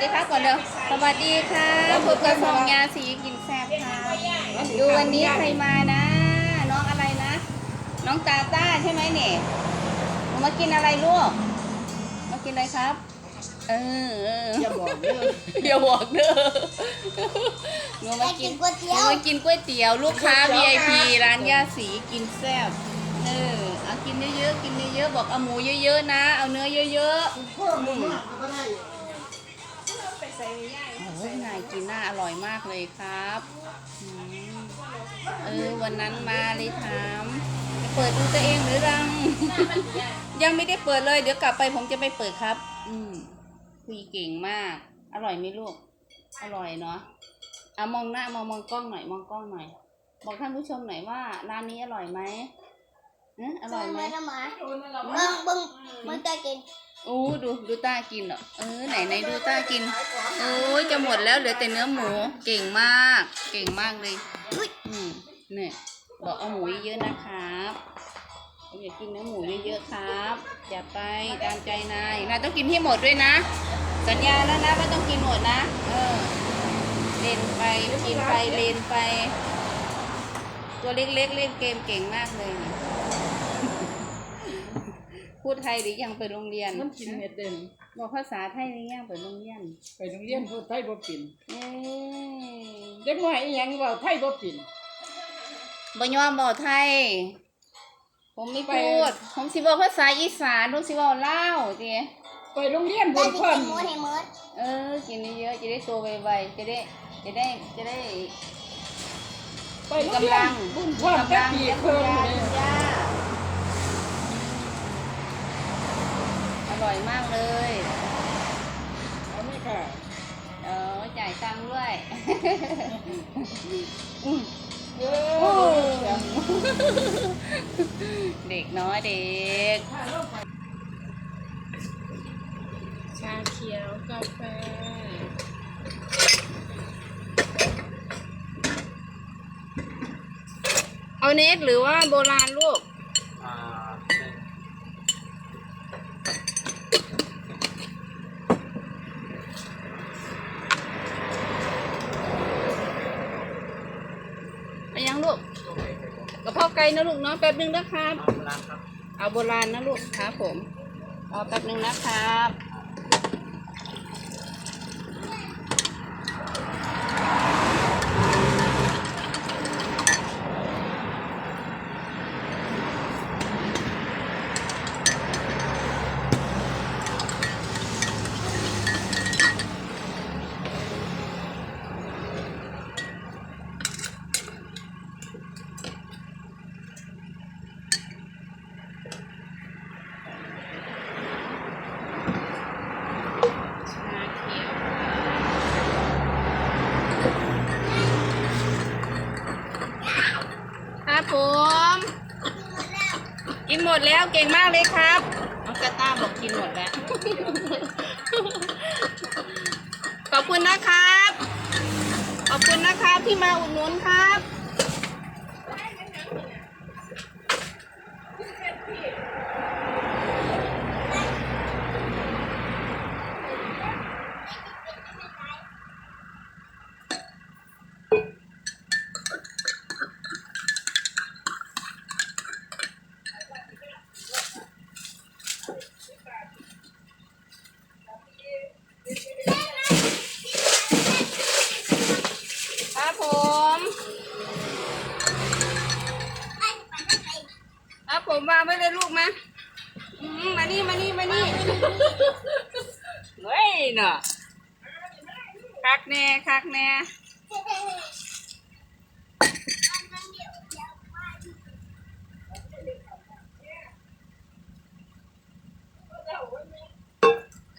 ดีครับก่อนเร็วสวัสดีค่ะพบกับสองยาสีกินแซ่บค่ะ ดูวันนี้ใครมานะ น้องอะไรนะ น้องตาต้าใช่ไหมเนี่ยหนูมากินอะไรลูก มากินอะไรครับเออเอออย่าบอกเด้ออย่าบอกเด้อหนูมากินก๋วยเตี๋ยวหนูมากินก๋วยเตี๋ยวลูกค้า VIP ร้านย่าสีกินแซ่บเออเอากินเยอะๆกินเยอะๆบอกเอาหมูเยอะๆนะ เอาเนื้อเยอะๆ เพิ่มมากก็ได้โอ้ยนายกินน่าอร่อยมากเลยครับอืมเออวันนั้นมาเลยถามจะเปิดดูตัวเองหรือยัง ยังไม่ได้เปิดเลย เดี๋ยวกลับไปผมจะไปเปิดครับ อืมคุยเก่งมาก อร่อยไหมลูก อร่อยเนาะเอามองหน้ามองมองกล้องหน่อยมองกล้องหน่อย บอกท่านผู้ชมหน่อยว่าร้านนี้อร่อยไหมเอออร่อยไหมทำไมเบิ้งเบิ้งมันจะกิน โอ้ดูดูต้ากินเหรอเออไหนไหนดูต้ากินโอ้ยจะหมดแล้วเหลือแต่เนื้อหมูเก่งมาก เก่งมากเลยอืมเนี่ยบอกเอาหมูเยอะๆนะครับอย่ากกินเนื้อหมูเยอะๆครับ อย่าไปตามใจนายนายต้องกินให้หมดด้วยนะ สัญญาแล้วนะว่าต้องกินหมดนะ เออเล่นไปกินไปเล่นไป ตัวเล็กๆเล่นเกมเก่งมากเลย พูดไทยหรือยังไปโรงเรียนมันกินเม็ดเด่นบอกภาษาไทยหรือยังไปโรงเรียนไปโรงเรียนพูดไทยบ่เป็นเอ้ยเด็กน้อยอีหยังเว่าไทยบ่เป็น บ่ยอมบอกไทย ผมไม่พูด ผมสิบอกภาษาอีสานผมสิบอกเล่าวจีไปโรงเรียนได้บ่ที่พร้อกิมนหมูให้หมดเออ กินเยอะๆจะได้โตไวๆจะได้ จะได้จะได้ ไปโรงกำเรียลันงบุญพร้อมกำแค่ลังปีเลี้ยงเพิ่คุณมยายเลยคุณย่าอ ร่อยมากเลยเอาไหมค่ะเออจ่ายตังค์ด้วยเอโอ้อเสียงเด็กน้อยเด็ก ชาเขียวกาแฟเอาเนสหรือว่าโบราณลูก อ่า ไปยังลูกกระเพาะไก่นะลูกเนาะแป๊บนึงนะครับ เอาเวลาครับเอาโบราณนะลูกครับผม เอาแป๊บนึงนะครับ ครับผม กินหมดแล้วเก่งมากเลยครับน้องกาต้าบอกกินหมดแล้ว ขอบคุณนะครับ ขอบคุณนะครับที่มาอุดหนุนครับผมครับ ผมวางไว้เลยลูกมาอืมมานี่มานี่มานี่เฮ้ยเนาะคักแน่คักแน่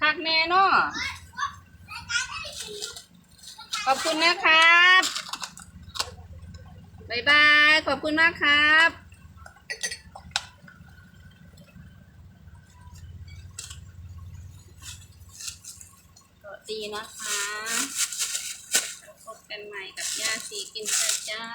คักแน่เนาะขอบคุณนะครับ บ๊ายบาย ขอบคุณมากครับ สวัส ดีนะคะพบกันใหม่กับย่าสีกินเจ้า